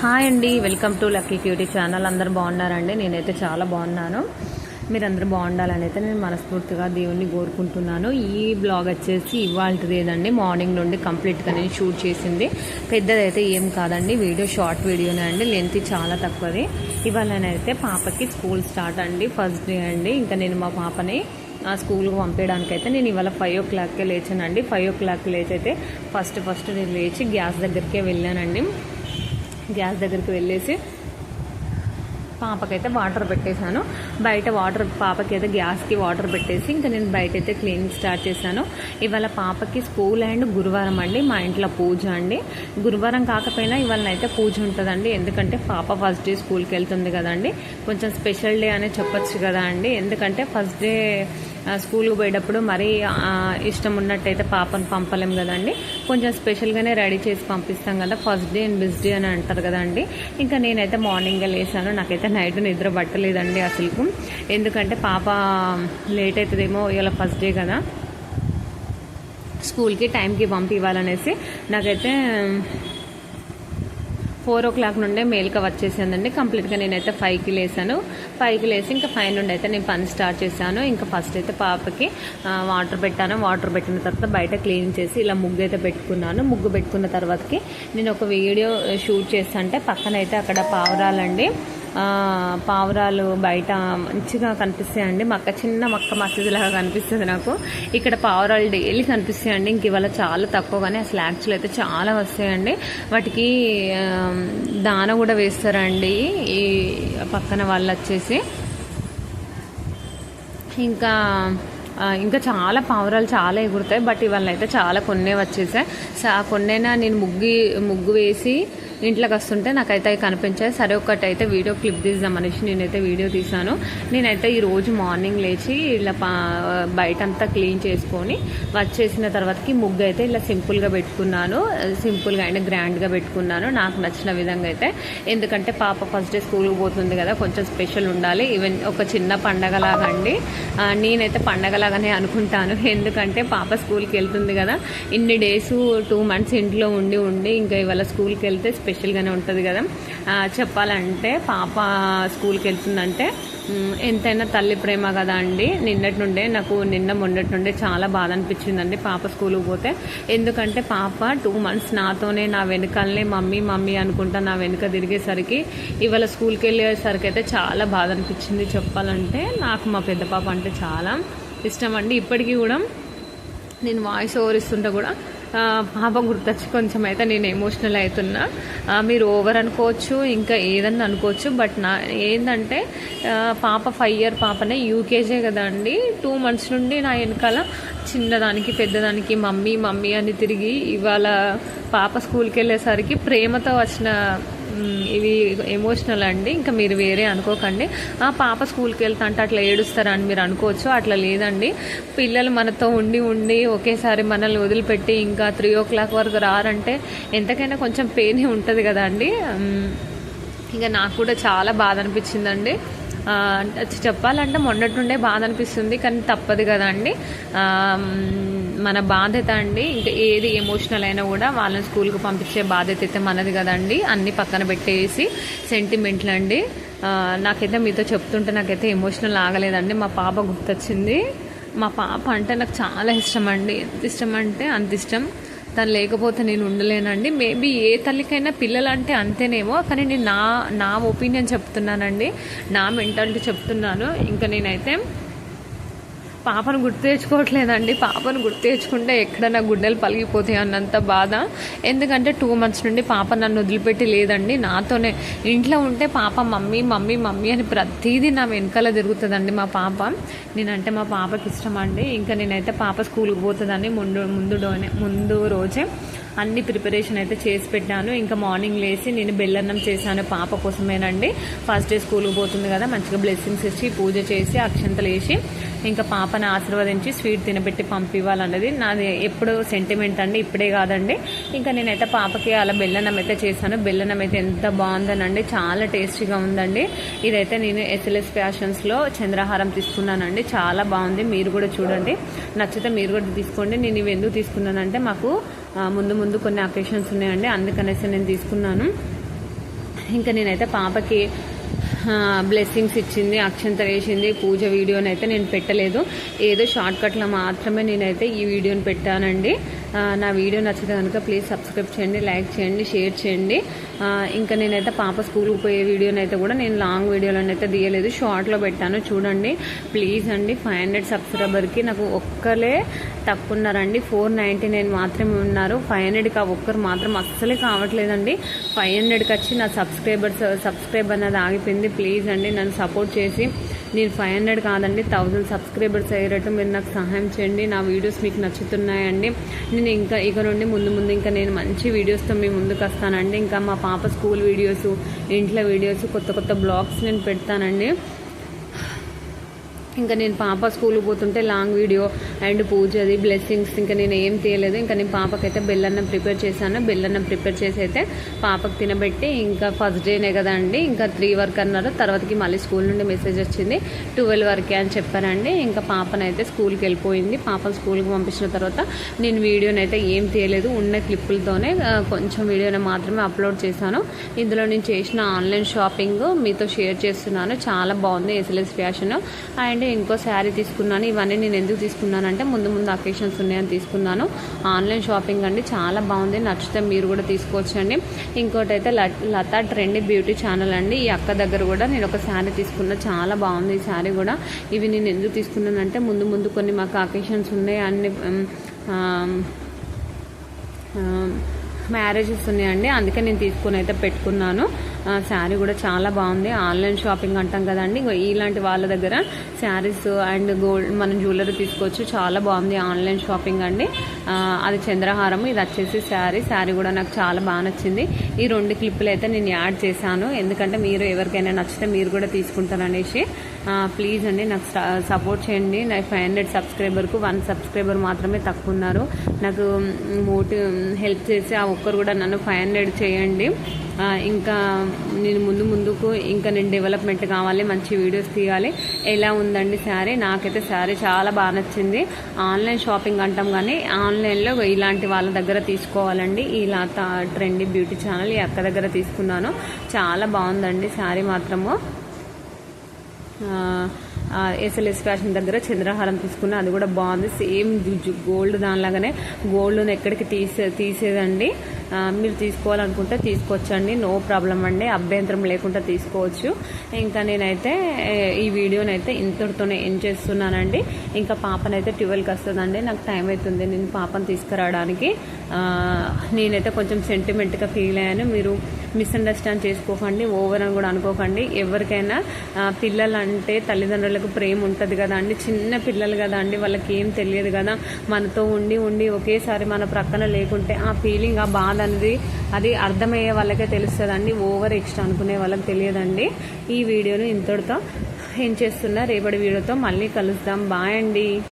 Hi అండి welcome to lucky cutie channel. అందరు బాగున్నారండి? నేనైతే చాలా బాగున్నాను. మీరందరూ బాగుండాలని అయితే నేను మనస్ఫూర్తిగా దేవుణ్ణి కోరుకుంటున్నాను. ఈ బ్లాగ్ వచ్చేసి ఇవాళది ఏదండి? మార్నింగ్ నుండి కంప్లీట్గా నేను షూట్ చేసింది. పెద్దదైతే ఏం కాదండి వీడియో షార్ట్ వీడియోనే అండి. లెంత్ చాలా తక్కువది. ఇవాళ నేనైతే పాపకి స్కూల్ స్టార్ట్ అండి ఫస్ట్ డే అండి. ఇంకా నేను మా పాపని ఆ స్కూల్కి పంపించడానికి అయితే నేను ఇవాళ ఫైవ్ ఓ క్లాక్కే లేచానండి. ఫైవ్ ఓ క్లాక్ లేచి అయితే ఫస్ట్ ఫస్ట్ నేను లేచి గ్యాస్ దగ్గరికే వెళ్ళానండి. గ్యాస్ దగ్గరికి వెళ్ళేసి పాపకైతే వాటర్ పెట్టేశాను. బయట వాటర్ పాపకైతే గ్యాస్కి వాటర్ పెట్టేసి ఇంకా నేను బయట అయితే క్లీనింగ్ స్టార్ట్ చేశాను. ఇవాళ పాపకి స్కూల్ అండ్ గురువారం అండి మా ఇంట్లో పూజ అండి. గురువారం కాకపోయినా ఇవాళనైతే పూజ ఉంటుందండి. ఎందుకంటే పాప ఫస్ట్ డే స్కూల్కి వెళ్తుంది కదండి. కొంచెం స్పెషల్ డే అనే చెప్పొచ్చు కదా అండి. ఎందుకంటే ఫస్ట్ డే స్కూల్కి పోయేటప్పుడు మరీ ఇష్టం ఉన్నట్టయితే పాపను పంపలేం కదండి. కొంచెం స్పెషల్గానే రెడీ చేసి పంపిస్తాం కదా ఫస్ట్ డే అండ్ బిస్ డే అని అంటారు కదండి. ఇంకా నేనైతే మార్నింగే లేసాను. నాకైతే నైట్ నిద్ర పట్టలేదండి అసలుకు. ఎందుకంటే పాప లేట్ అవుతుందేమో ఇవాళ ఫస్ట్ డే కదా. స్కూల్కి టైంకి పంపివ్వాలనేసి నాకైతే ఫోర్ ఓ క్లాక్ నుండే మేల్క వచ్చేసిందండి. కంప్లీట్గా నేనైతే ఫైవ్కి లేసాను. ఫైవ్కి లేసి ఇంకా ఫైవ్ నుండి అయితే నేను పని స్టార్ట్ చేశాను. ఇంకా ఫస్ట్ అయితే పాపకి వాటర్ పెట్టాను. వాటర్ పెట్టిన తర్వాత బయట క్లీన్ చేసి ఇలా ముగ్గు అయితే పెట్టుకున్నాను. ముగ్గు పెట్టుకున్న తర్వాతకి నేను ఒక వీడియో షూట్ చేస్తాంటే పక్కన అయితే అక్కడ పావురాలండి. పావురాలు బయట మంచిగా కనిపిస్తాయండి. మక్క చిన్న మక్క మసీదు లాగా కనిపిస్తుంది నాకు. ఇక్కడ పావురాలు డైలీ కనిపిస్తాయండి. ఇంక ఇవాళ చాలా తక్కువ కానీ అసలు యాక్చువల్ అయితే చాలా వస్తాయండి. వాటికి దాన కూడా వేస్తారండి. ఈ పక్కన వాళ్ళు వచ్చేసి. ఇంకా ఇంకా చాలా పావురాలు చాలా ఎగురుతాయి. బట్ ఇవాళ అయితే చాలా కొన్నే వచ్చేసాయి. సా కొన్నైనా నేను ముగ్గు ముగ్గు వేసి ఇంట్లోకి వస్తుంటే నాకైతే అవి కనిపించాయి. సరే ఒకటి అయితే వీడియో క్లిప్ తీద్దామనేసి నేనైతే వీడియో తీసాను నేనైతే ఈ రోజు మార్నింగ్ లేచి ఇలా పా బయట అంతా క్లీన్ చేసుకొని వచ్చేసిన తర్వాతకి ముగ్గు అయితే ఇలా సింపుల్గా పెట్టుకున్నాను. సింపుల్గా అండ్ గ్రాండ్గా పెట్టుకున్నాను. నాకు నచ్చిన విధంగా అయితే. ఎందుకంటే పాప ఫస్ట్ డే స్కూల్కి పోతుంది కదా కొంచెం స్పెషల్ ఉండాలి. ఈవెన్ ఒక చిన్న పండగలాగా అండి నేనైతే పండగలాగానే అనుకుంటాను. ఎందుకంటే పాప స్కూల్కి వెళ్తుంది కదా. ఇన్ని డేస్ టూ మంత్స్ ఇంట్లో ఉండి ఉండి ఇంకా ఇవాళ స్కూల్కి వెళ్తే స్పెషల్గానే ఉంటుంది కదా. చెప్పాలంటే పాప స్కూల్కి వెళ్తుందంటే ఎంతైనా తల్లి ప్రేమ కదా అండి. నిన్నటి నుండే నాకు నిన్న మొన్నటి నుండే చాలా బాధ అనిపించిందండి పాప స్కూల్కి పోతే. ఎందుకంటే పాప టూ మంత్స్ నాతోనే నా వెనకాలనే మమ్మీ మమ్మీ అనుకుంటా నా వెనుక తిరిగేసరికి ఇవాళ స్కూల్కి వెళ్ళేసరికి అయితే చాలా బాధ అనిపించింది చెప్పాలంటే. నాకు మా పెద్ద పాప అంటే చాలా ఇష్టం అండి. ఇప్పటికీ కూడా నేను వాయిస్ ఓవర్ ఇస్తుంటే కూడా. పాప గుర్తొచ్చి కొంచెం అయితే నేను ఎమోషనల్ అవుతున్నా. మీరు ఓవర్ అనుకోవచ్చు ఇంకా ఏదన్నా అనుకోవచ్చు బట్ నా ఏంటంటే పాప ఫైవ్ ఇయర్ పాపనే యూకేజే కదా అండి. టూ మంత్స్ నుండి నా వెనకాల చిన్నదానికి పెద్దదానికి మమ్మీ మమ్మీ అని తిరిగి ఇవాళ పాప స్కూల్కి వెళ్ళేసరికి ప్రేమతో వచ్చిన ఇవి ఎమోషనల్ అండి. ఇంకా మీరు వేరే అనుకోకండి. ఆ పాప స్కూల్కి వెళ్తా అంటే అట్లా ఏడుస్తారని మీరు అనుకోవచ్చు అట్లా లేదండి. పిల్లలు మనతో ఉండి ఉండి ఒకేసారి మనల్ని వదిలిపెట్టి ఇంకా త్రీ ఓ క్లాక్ వరకు రారంటే ఎంతకైనా కొంచెం పెయిన్ ఉంటుంది కదండి. ఇంకా నాకు కూడా చాలా బాధ అనిపించిందండి. చెప్పాలంటే మొన్నటి నుండే బాధ అనిపిస్తుంది కానీ తప్పదు కదండి. మన బాధ్యత అండి. ఇంకా ఏది ఎమోషనల్ అయినా కూడా వాళ్ళని స్కూల్కి పంపించే బాధ్యత అయితే మనది కదండి. అన్ని పక్కన పెట్టేసి సెంటిమెంట్లు అండి. నాకైతే మీతో చెప్తుంటే నాకైతే ఎమోషనల్ ఆగలేదండి. మా పాప గుర్తొచ్చింది. మా పాప అంటే నాకు చాలా ఇష్టం అండి. ఎంత ఇష్టం అంటే అంత ఇష్టం. తను లేకపోతే నేను ఉండలేనండి. మేబీ ఏ తల్లికైనా పిల్లలు అంటే అంతేనేమో కానీ నేను నా నా ఒపీనియన్ చెప్తున్నానండి. నా మెంటాలిటీ చెప్తున్నాను. ఇంకా నేనైతే పాపను గుర్తు తెచ్చుకోవట్లేదండి. పాపను గుర్తు తెచ్చుకుంటే ఎక్కడన్నా గుడ్డలు పలిగిపోతాయి అన్నంత బాధ. ఎందుకంటే టూ మంత్స్ నుండి పాప నన్ను వదిలిపెట్టి లేదండి. నాతోనే ఇంట్లో ఉంటే పాప మమ్మీ మమ్మీ మమ్మీ అని ప్రతిదీ నా వెనకాల తిరుగుతుందండి మా పాప. నేనంటే మా పాపకి ఇష్టం అండి ఇంకా నేనైతే పాప స్కూల్కి పోతుందని ముందు ముందు డోనే ముందు రోజే. అన్ని ప్రిపరేషన్ అయితే చేసి పెట్టాను. ఇంకా మార్నింగ్ లేచి నేను బెల్లన్నం చేశాను పాప కోసమేనండి. ఫస్ట్ డే స్కూల్కి పోతుంది కదా మంచిగా బ్లెస్సింగ్స్ ఇచ్చి పూజ చేసి అక్షంతలు వేసి ఇంకా పాపని ఆశీర్వదించి స్వీట్ తినబెట్టి పంపివ్వాలన్నది. నాది ఎప్పుడు సెంటిమెంట్ అండి ఇప్పుడే కాదండి. ఇంకా నేనైతే పాపకి అలా బెల్లన్నం అయితే చేశాను. బెల్లన్నం అయితే ఎంత బాగుందనండి చాలా టేస్టీగా ఉందండి. ఇదైతే నేను ఎస్ఎల్ఎస్ ఫ్యాషన్స్లో చంద్రహారం తీసుకున్నానండి. చాలా బాగుంది మీరు కూడా చూడండి. నచ్చితే మీరు కూడా తీసుకోండి. నేను ఇవి ఎందుకు తీసుకున్నానంటే మాకు ముందు ముందు కొన్ని అకేషన్స్ ఉన్నాయండి. అందుకనేసి నేను తీసుకున్నాను. ఇంకా నేనైతే పాపకి బ్లెస్సింగ్స్ ఇచ్చింది అక్షంత వేసింది పూజ వీడియోని అయితే నేను పెట్టలేదు. ఏదో షార్ట్ కట్లో మాత్రమే నేనైతే ఈ వీడియోని పెట్టానండి. నా వీడియో నచ్చితే కనుక ప్లీజ్ సబ్స్క్రైబ్ చేయండి లైక్ చేయండి షేర్ చేయండి. ఇంకా నేనైతే పాప స్కూల్కి పోయే వీడియోని అయితే కూడా నేను లాంగ్ వీడియోలోనైతే తీయలేదు. షార్ట్లో పెట్టాను. చూడండి ప్లీజ్ అండి ఫైవ్ హండ్రెడ్ సబ్స్క్రైబర్కి నాకు ఒక్కలే తక్కువ ఉన్నారండి ఫోర్ నైంటీ నైన్ మాత్రమే ఉన్నారు. ఫైవ్ హండ్రెడ్కి ఆ ఒక్కరు మాత్రం అస్సలే కావట్లేదండి. ఫైవ్ హండ్రెడ్కి వచ్చి నా సబ్స్క్రైబర్స్ సబ్స్క్రైబ్ అన్నది ఆగిపోయింది. ప్లీజ్ అండి నన్ను సపోర్ట్ చేసి నేను ఫైవ్ హండ్రెడ్ కాదండి థౌజండ్ సబ్స్క్రైబర్స్ అయ్యేటట్టు మీరు నాకు సహాయం చేయండి. నా వీడియోస్ మీకు నచ్చుతున్నాయండి. నేను ఇంకా ఇక నుండి ముందు ముందు ఇంకా నేను మంచి వీడియోస్తో మీ ముందుకు వస్తానండి. ఇంకా మా పాప స్కూల్ వీడియోస్ ఇంట్లో వీడియోస్ కొత్త కొత్త బ్లాగ్స్ నేను పెడతానండి. ఇంకా నేను పాప స్కూల్కి పోతుంటే లాంగ్ వీడియో అండ్ పూజది బ్లెస్సింగ్స్ ఇంకా నేను ఏం తీయలేదు. ఇంకా నేను పాపకైతే బెల్లన్నం ప్రిపేర్ చేశాను. బెల్లన్నం ప్రిపేర్ చేసి అయితే పాపకు తినబెట్టి ఇంకా ఫస్ట్ డేనే కదండి ఇంకా త్రీ వరకు అన్నారు. తర్వాతకి మళ్ళీ స్కూల్ నుండి మెసేజ్ వచ్చింది. ట్వెల్వ్ వరకే అని చెప్పారండి. ఇంకా పాపనైతే స్కూల్కి వెళ్ళిపోయింది. పాపను స్కూల్కి పంపించిన తర్వాత నేను వీడియోని అయితే ఏం తీయలేదు. ఉన్న క్లిప్పులతోనే కొంచెం వీడియోని మాత్రమే అప్లోడ్ చేశాను. ఇందులో నేను చేసిన ఆన్లైన్ షాపింగ్ మీతో షేర్ చేస్తున్నాను. చాలా బాగుంది. ఎస్ఎల్ఎస్ ఫ్యాషన్ అండ్ ఇంకో శారీ తీసుకున్నాను. ఇవన్నీ నేను ఎందుకు తీసుకున్నానంటే ముందు ముందు అకేషన్స్ ఉన్నాయని తీసుకున్నాను. ఆన్లైన్ షాపింగ్ అండి చాలా బాగుంది. నచ్చితే మీరు కూడా తీసుకోవచ్చండి. ఇంకోటి అయితే లతా ట్రెండీ బ్యూటీ ఛానల్ అండి. ఈ అక్క దగ్గర కూడా నేను ఒక శారీ తీసుకున్నా. చాలా బాగుంది ఈ శారీ కూడా. ఇవి నేను ఎందుకు తీసుకున్నానంటే ముందు ముందు కొన్ని మాకు అకేషన్స్ ఉన్నాయి. అన్ని మ్యారేజెస్ ఉన్నాయండి. అందుకే నేను తీసుకుని అయితే పెట్టుకున్నాను. శారీ కూడా చాలా బాగుంది. ఆన్లైన్ షాపింగ్ అంటాం కదండి. ఇలాంటి వాళ్ళ దగ్గర శారీస్ అండ్ గోల్డ్ మనం జ్యువెలరీ తీసుకోవచ్చు. చాలా బాగుంది ఆన్లైన్ షాపింగ్ అండి. అది చంద్రహారం ఇది వచ్చేసి శారీ. శారీ కూడా నాకు చాలా బాగా నచ్చింది. ఈ రెండు క్లిప్పులు అయితే నేను యాడ్ చేశాను. ఎందుకంటే మీరు ఎవరికైనా నచ్చితే మీరు కూడా తీసుకుంటారనేసి ప్లీజ్ అండి నాకు సపోర్ట్ చేయండి. నాకు ఫైవ్ హండ్రెడ్ సబ్స్క్రైబర్కు వన్ సబ్స్క్రైబర్ మాత్రమే తక్కువ ఉన్నారు. నాకు మోటివ్ హెల్ప్ చేసి ఆ ఒక్కరు కూడా నన్ను ఫైవ్ హండ్రెడ్ చేయండి. ఇంకా నేను ముందు ముందుకు ఇంకా నేను డెవలప్మెంట్ కావాలి మంచి వీడియోస్ తీయాలి. ఎలా ఉందండి శారీ నాకైతే శారీ చాలా బాగా నచ్చింది. ఆన్లైన్ షాపింగ్ అంటాం కానీ ఆన్లైన్లో ఇలాంటి వాళ్ళ దగ్గర తీసుకోవాలండి. ఇలా ట్రెండీ బ్యూటీ ఛానల్ ఈ అక్క దగ్గర తీసుకున్నాను. చాలా బాగుందండి శారీ మాత్రము. ఎస్ఎల్ఎస్ ఫ్యాషన్ దగ్గర చంద్రహారం తీసుకున్నా అది కూడా బాగుంది. Same gold దానిలాగానే. గోల్డ్ను ఎక్కడికి తీసే తీసేదండి. మీరు తీసుకోవాలనుకుంటే తీసుకోవచ్చండి. నో ప్రాబ్లం అండి. అభ్యంతరం లేకుండా తీసుకోవచ్చు. ఇంకా నేనైతే ఈ వీడియోనైతే ఇంతటితోనే ఎండ్ చేస్తున్నానండి. ఇంకా పాపనైతే ట్వెల్వ్కి వస్తుందండి. నాకు టైం అవుతుంది. నేను పాపను తీసుకురావడానికి. నేనైతే కొంచెం సెంటిమెంట్గా ఫీల్ అయ్యాను. మీరు మిస్అండర్స్టాండ్ చేసుకోకండి ఓవర్ అని కూడా అనుకోకండి. ఎవరికైనా పిల్లలు అంటే తల్లిదండ్రులకు ప్రేమ ఉంటుంది కదా అండి. చిన్న పిల్లలు కదా అండి వాళ్ళకి ఏం తెలియదు కదా. మనతో ఉండి ఉండి ఒకేసారి మన ప్రక్కన లేకుంటే ఆ ఫీలింగ్ ఆ బాధ అనేది అది అర్థమయ్యే వాళ్ళకే తెలుస్తుందండి. ఓవర్ ఎక్స్ట్రా అనుకునే వాళ్ళకి తెలియదండి. ఈ వీడియోను ఇంతటితో ఏం చేస్తున్నా రేపటి వీడియోతో మళ్ళీ కలుద్దాం. బాయ్ అండి.